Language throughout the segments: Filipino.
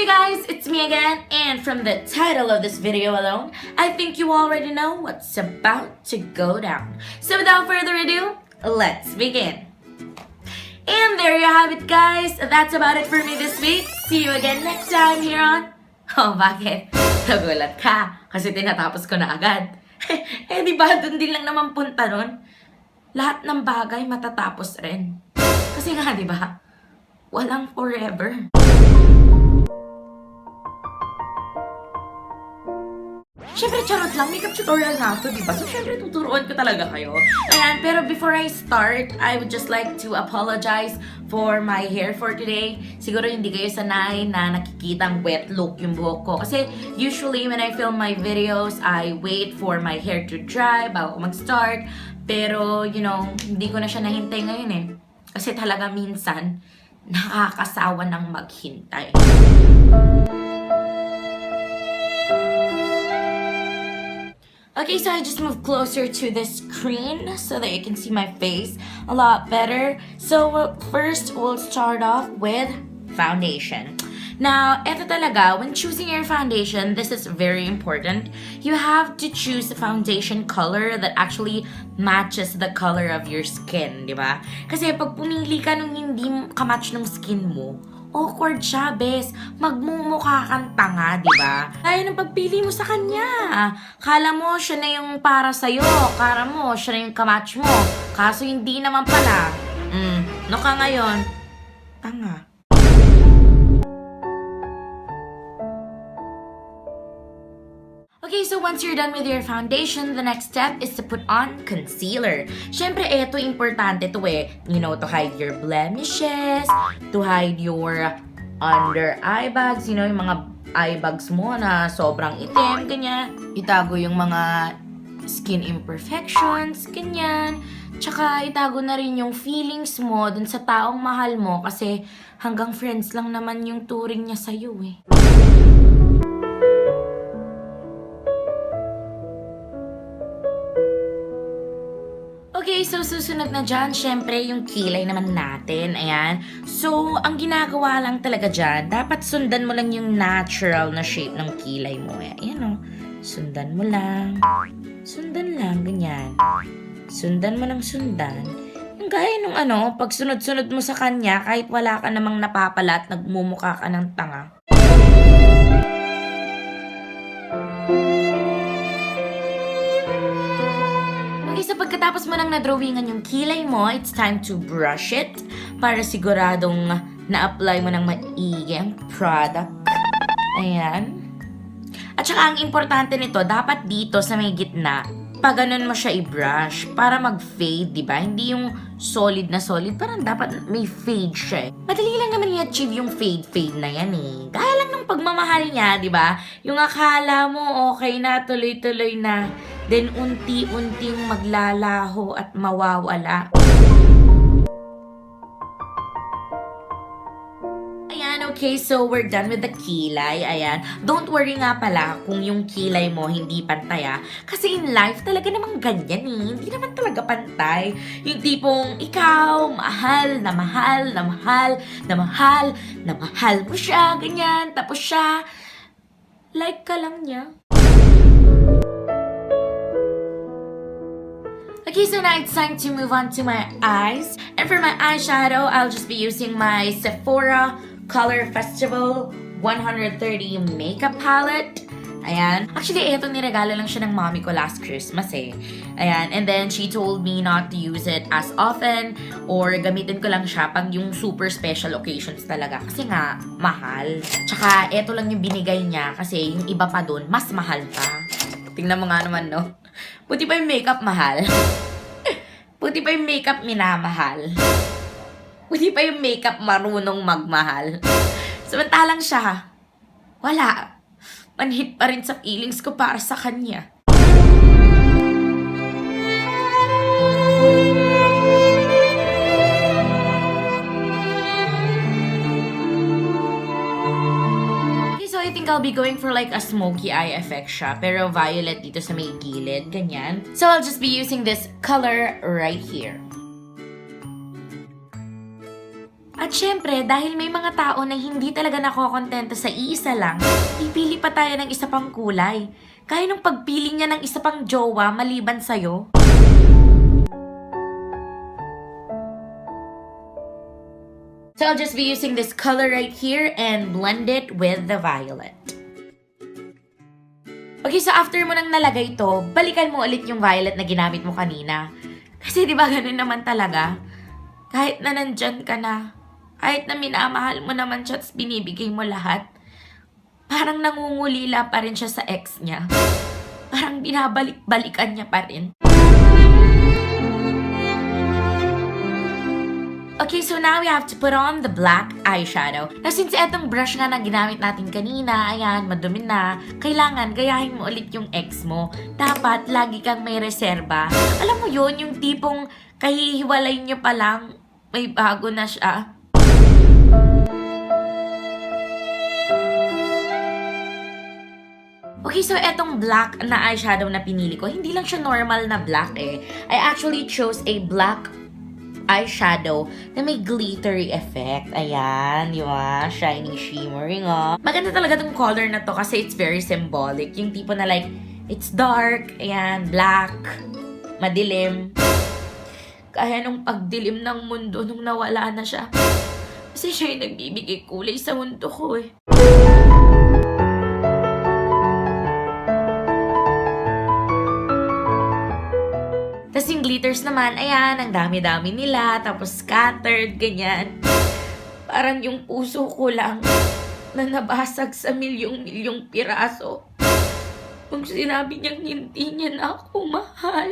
Anyway guys, it's me again, and from the title of this video alone, I think you already know what's about to go down. So without further ado, let's begin. And there you have it guys, that's about it for me this week. See you again next time here on... Oh, bakit? Nagulat ka, kasi tinatapos ko na agad. eh di ba, dun din lang naman punta nun. Lahat ng bagay matatapos rin. Kasi nga, di ba, walang forever. Siyempre, charot lang. Makeup tutorial na ito, di ba? So, siyempre, tuturuan ko talaga kayo. Ayan, pero before I start, I would just like to apologize for my hair for today. Siguro hindi kayo sanay na nakikita ang wet look yung buhok ko. Kasi, usually, when I film my videos, I wait for my hair to dry bago ko mag-start. Pero, you know, hindi ko na siya nahintay ngayon eh. Kasi talaga minsan, nakakasawa ng maghintay. Okay, so I just moved closer to the screen so that you can see my face a lot better. So first, we'll start off with foundation. Now, eto talaga, when choosing your foundation, this is very important. You have to choose a foundation color that actually matches the color of your skin, di ba? Kasi pag pumili ka nung hindi kamatch ng skin mo, awkward siya, bes. Magmumukha kang tanga, di ba? Kaya ng pagpili mo sa kanya. Kala mo siya na yung para sa'yo. Kala mo siya na yung kamatch mo. Kaso hindi naman pala. Mm, no ka ngayon? Tanga. Okay, so once you're done with your foundation, the next step is to put on concealer. Siyempre, eto importante to eh. You know, to hide your blemishes, to hide your under eye bags, you know, yung mga eye bags mo na sobrang itim, ganyan. Itago yung mga skin imperfections, ganyan. Tsaka itago na rin yung feelings mo dun sa taong mahal mo kasi hanggang friends lang naman yung turing niya sa'yo eh. Okay, so susunod na dyan, syempre yung kilay naman natin. Ayan. So, ang ginagawa lang talaga dyan, dapat sundan mo lang yung natural na shape ng kilay mo. Eh. Ayan o. Sundan mo lang. Sundan lang, ganyan. Sundan mo lang sundan. Yung gaya nung ano, pag sunod-sunod mo sa kanya, kahit wala ka namang napapala at nagmumukha ka ng tanga. So pagkatapos mo nang na-drawingan yung kilay mo, it's time to brush it para siguradong na-apply mo ng maigi ang product. Ayan. At saka ang importante nito, dapat dito sa may gitna, pag ganun mo siya i-brush para mag-fade, di ba? Hindi yung solid na solid, parang dapat may fade siya. eh. Madali lang naman i-achieve yung fade-fade na yan eh. Gaya lang ng pagmamahal niya, di ba? Yung akala mo okay na, tuloy-tuloy na. Then unti-unting maglalaho at mawawala. Okay, so we're done with the kilay. Ayan. Don't worry nga pala kung yung kilay mo hindi pantay ah. Kasi in life, talaga namang ganyan eh. Hindi naman talaga pantay. Yung tipong ikaw, mahal, na mahal, na mahal, na mahal, na mahal mo siya, ganyan. Tapos siya, like ka lang niya. Okay, so now it's time to move on to my eyes. And for my eyeshadow, I'll just be using my Sephora Color Festival 130 Makeup Palette. Ayan. Actually, ito niregalo lang siya ng mommy ko last Christmas eh. Ayan. And then, she told me not to use it as often or gamitin ko lang siya pag yung super special occasions talaga. Kasi nga, mahal. Tsaka, ito lang yung binigay niya kasi yung iba pa dun, mas mahal pa. Tingnan mo nga naman, no? Buti pa yung makeup mahal. Buti pa yung makeup minamahal. Buti pa yung makeup marunong magmahal. Samantalang siya, wala. Manhit pa rin sa feelings ko para sa kanya. I think I'll be going for like a smoky eye effect siya, pero violet dito sa may gilid, ganyan. So I'll just be using this color right here. At syempre, dahil may mga tao na hindi talaga nakokontento sa iisa lang, pipili pa tayo ng isa pang kulay. Kaya nung pagpili niya ng isa pang jowa maliban sa'yo. So I'll just be using this color right here and blend it with the violet. Okay, so after mo nang nalagay to, balikan mo ulit yung violet na ginamit mo kanina. Kasi di ba ganun naman talaga? Kahit na nandyan ka na, kahit na minamahal mo naman siya at binibigay mo lahat, parang nangungulila pa rin siya sa ex niya. Parang binabalik-balikan niya pa rin. Okay, so now we have to put on the black eyeshadow. Na since etong brush nga na ginamit natin kanina, ayan, madumi na, kailangan gayahin mo ulit yung ex mo. Dapat lagi kang may reserba. Alam mo yon yung tipong kahihiwalay nyo pa lang, may bago na siya. Okay, so etong black na eyeshadow na pinili ko, hindi lang siya normal na black eh. I actually chose a black eyeshadow na may glittery effect. Ayan, di ba? Shiny, shimmering, oh. Maganda talaga tong color na to kasi it's very symbolic. Yung tipo na like, it's dark, ayan, black, madilim. Kaya nung pagdilim ng mundo nung nawala na siya. Kasi siya yung nagbibigay kulay sa mundo ko eh. Tapos yung glitters naman, ayan, ang dami-dami nila, tapos scattered, ganyan. Parang yung puso ko lang na nabasag sa milyong-milyong piraso. Kung sinabi niyang hindi niya na ako mahal.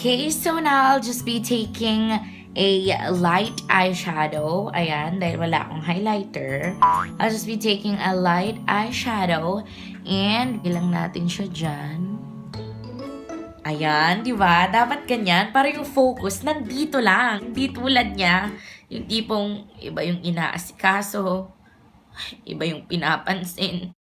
Okay, so now I'll just be taking a light eyeshadow. Ayan, dahil wala akong highlighter. I'll just be taking a light eyeshadow and ilang natin siya dyan. Ayan, di ba? Dapat ganyan. Para yung focus nandito lang. Hindi tulad niya. Yung tipong iba yung inaasikaso. Iba yung pinapansin.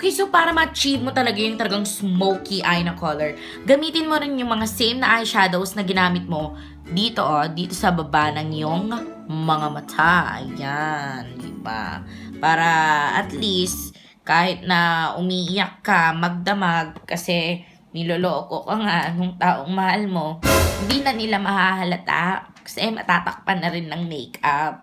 Okay, so para ma-achieve mo talaga yung talagang smoky eye na color, gamitin mo rin yung mga same na eyeshadows na ginamit mo dito, oh, dito sa baba ng yung mga mata. Ayan, di ba? Para at least, kahit na umiiyak ka, magdamag, kasi niloloko ka nga nung taong mahal mo, hindi na nila mahahalata kasi matatakpan na rin ng makeup.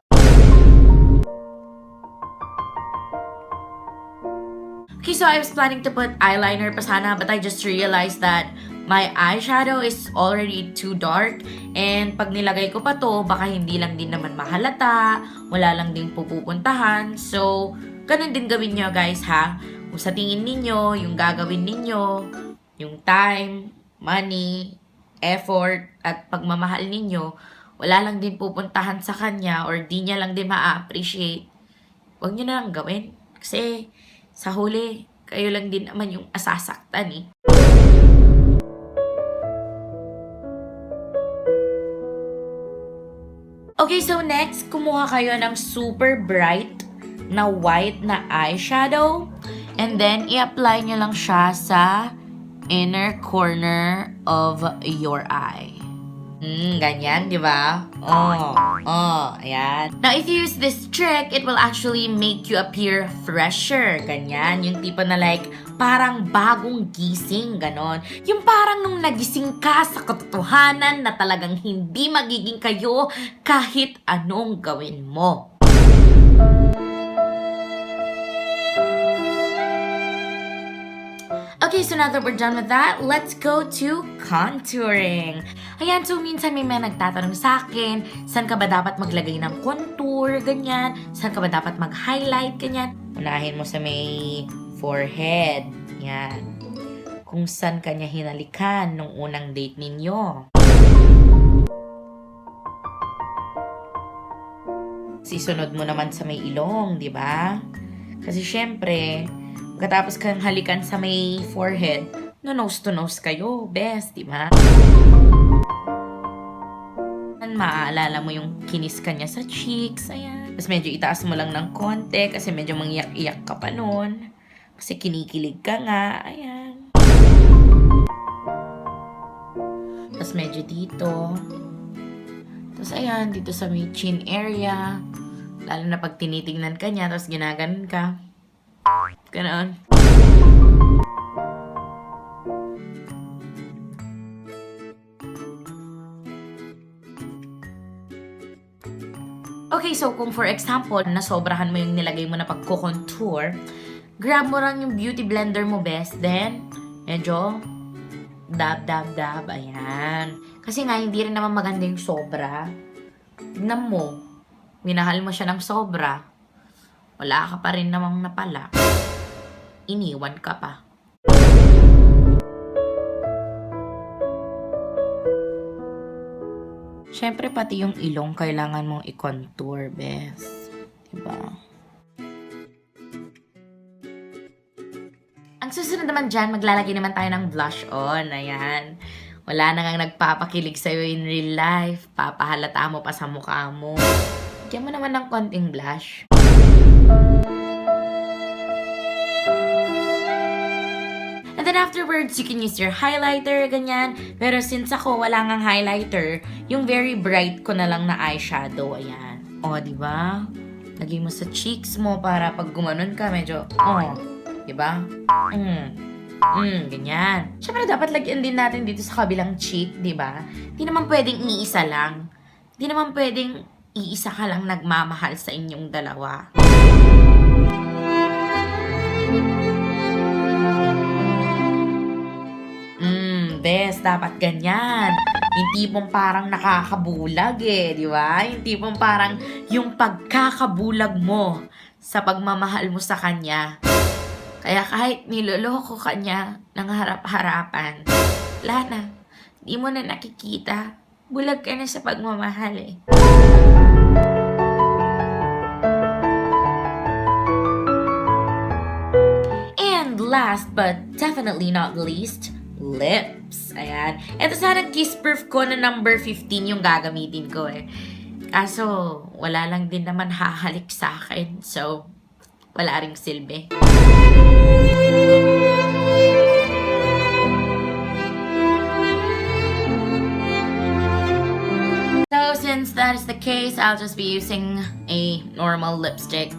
Okay, so I was planning to put eyeliner pa sana, but I just realized that my eyeshadow is already too dark. And pag nilagay ko pa to, baka hindi lang din naman mahalata, wala lang din pupupuntahan. So, ganun din gawin nyo guys ha. Kung sa tingin ninyo, yung gagawin ninyo, yung time, money, effort, at pagmamahal ninyo, wala lang din pupuntahan sa kanya or di niya lang din ma-appreciate, huwag nyo na lang gawin. Kasi, sa huli, kayo lang din naman yung asasaktan eh. Okay, so next, kumuha kayo ng super bright na white na eyeshadow. And then, i-apply nyo lang siya sa inner corner of your eye. Hmm, ganyan, di ba? Oh, oh, ayan. Now, if you use this trick, it will actually make you appear fresher. Ganyan, yung tipo na like, parang bagong gising, ganon. Yung parang nung nagising ka sa katotohanan na talagang hindi magiging kayo kahit anong gawin mo. So now that we're done with that, let's go to contouring. Ayan, so minsan may mga nagtatanong sa akin, saan ka ba dapat maglagay ng contour, ganyan? Saan ka ba dapat mag-highlight, ganyan? Unahin mo sa may forehead. Yan. Kung saan kanya hinalikan nung unang date ninyo. Sisunod mo naman sa may ilong, di ba? Kasi syempre, pagkatapos kang halikan sa may forehead, no nose to nose kayo, best, di ba? maaalala mo yung kinis ka niya sa cheeks, ayan. Tapos medyo itaas mo lang ng konti kasi medyo mangiyak-iyak ka pa noon. Kasi kinikilig ka nga, ayan. Tapos medyo dito. Tapos ayan, dito sa may chin area. Lalo na pag tinitingnan ka niya, tapos ginaganon ka. Ganon. Okay, so kung for example, nasobrahan mo yung nilagay mo na pagko-contour, grab mo lang yung beauty blender mo, best. Then, medyo dab, dab, dab. Ayan. Kasi nga, hindi rin naman maganda yung sobra. Tignan mo. Minahal mo siya ng sobra. Wala ka pa rin namang napala. Iniwan ka pa. Siyempre, pati yung ilong kailangan mong i-contour, bes. Diba? Ang susunod naman dyan, maglalagay naman tayo ng blush on. Ayan. Wala na nga nagpapakilig sa'yo in real life. Papahalata mo pa sa mukha mo. Bigyan mo naman ng konting blush. Afterwards, you can use your highlighter, ganyan. Pero since ako wala ngang highlighter, yung very bright ko na lang na eyeshadow, ayan. O, di ba? Lagay mo sa cheeks mo para pag gumanon ka, medyo, oh, di ba? Mm. Mm, ganyan. Siyempre, dapat lagyan din natin dito sa kabilang cheek, di ba? Di naman pwedeng iisa lang. Di naman pwedeng iisa ka lang nagmamahal sa inyong dalawa. Best, dapat ganyan. Yung tipong parang nakakabulag eh, di ba? Yung tipong parang yung pagkakabulag mo sa pagmamahal mo sa kanya. Kaya kahit niloloko ka niya ng harap-harapan, wala na. Di mo na nakikita. Bulag ka na sa pagmamahal eh. And last but definitely not least, lips. Ayan. Ito sana kiss proof ko na number 15 yung gagamitin ko eh. Kaso, wala lang din naman hahalik sa akin. So, wala ring silbi. So, since that is the case, I'll just be using a normal lipstick.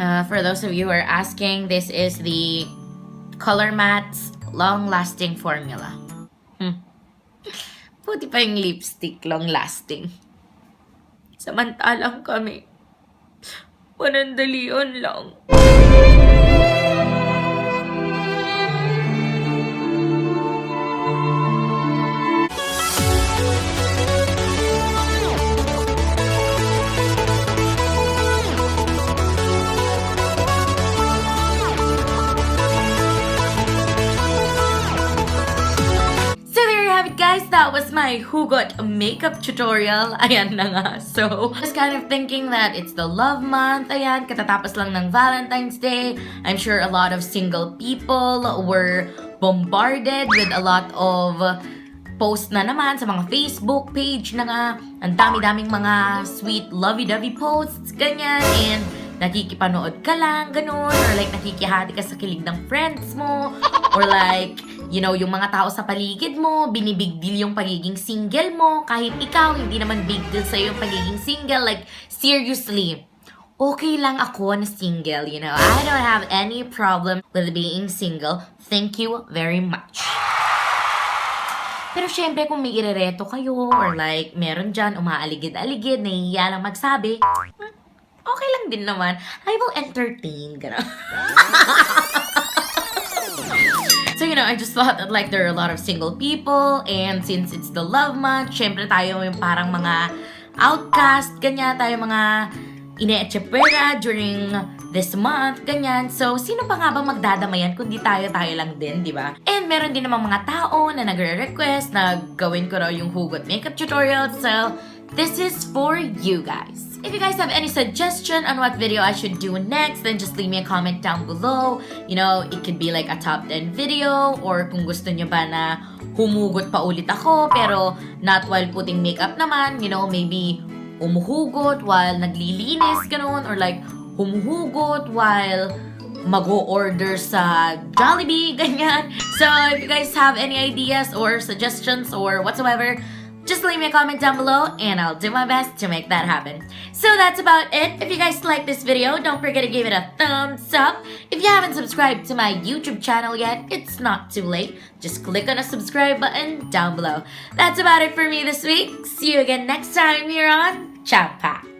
Uh, for those of you who are asking, this is the Color Matte's long-lasting formula. Hmm. Buti pa yung lipstick, long-lasting. Samantalang kami, panandalian lang. That was my Hugot makeup tutorial. Ayan na nga. So, just kind of thinking that it's the love month. Ayan, katatapos lang ng Valentine's Day. I'm sure a lot of single people were bombarded with a lot of post na naman sa mga Facebook page na nga. Ang dami-daming mga sweet lovey-dovey posts, ganyan. And nakikipanood ka lang, ganun. Or like nakikihati ka sa kilig ng friends mo. Or like, you know, yung mga tao sa paligid mo, binibig deal yung pagiging single mo. Kahit ikaw, hindi naman big deal sa'yo yung pagiging single. Like, seriously, okay lang ako na single, you know. I don't have any problem with being single. Thank you very much. Pero syempre, kung may irereto kayo, or like, meron dyan, umaaligid-aligid, nahihiya lang magsabi, hmm, okay lang din naman. I will entertain, gano'n. Know, I just thought that like there are a lot of single people and since it's the love month, syempre tayo yung parang mga outcast, ganyan, tayo mga ine-echepera during this month, ganyan. So, sino pa nga ba magdadamayan kundi tayo-tayo lang din, di ba? And meron din namang mga tao na nagre-request na gawin ko raw yung hugot makeup tutorial. So, this is for you guys. If you guys have any suggestion on what video I should do next, then just leave me a comment down below. You know, it could be like a top 10 video or kung gusto nyo ba na humugot pa ulit ako, pero not while putting makeup naman, you know, maybe humuhugot while naglilinis, ganun, or like humuhugot while mag-order sa Jollibee, ganyan. So, if you guys have any ideas or suggestions or whatsoever, just leave me a comment down below and I'll do my best to make that happen. So that's about it. If you guys like this video, don't forget to give it a thumbs up. If you haven't subscribed to my YouTube channel yet, it's not too late. Just click on the subscribe button down below. That's about it for me this week. See you again next time here on Ciao Pa.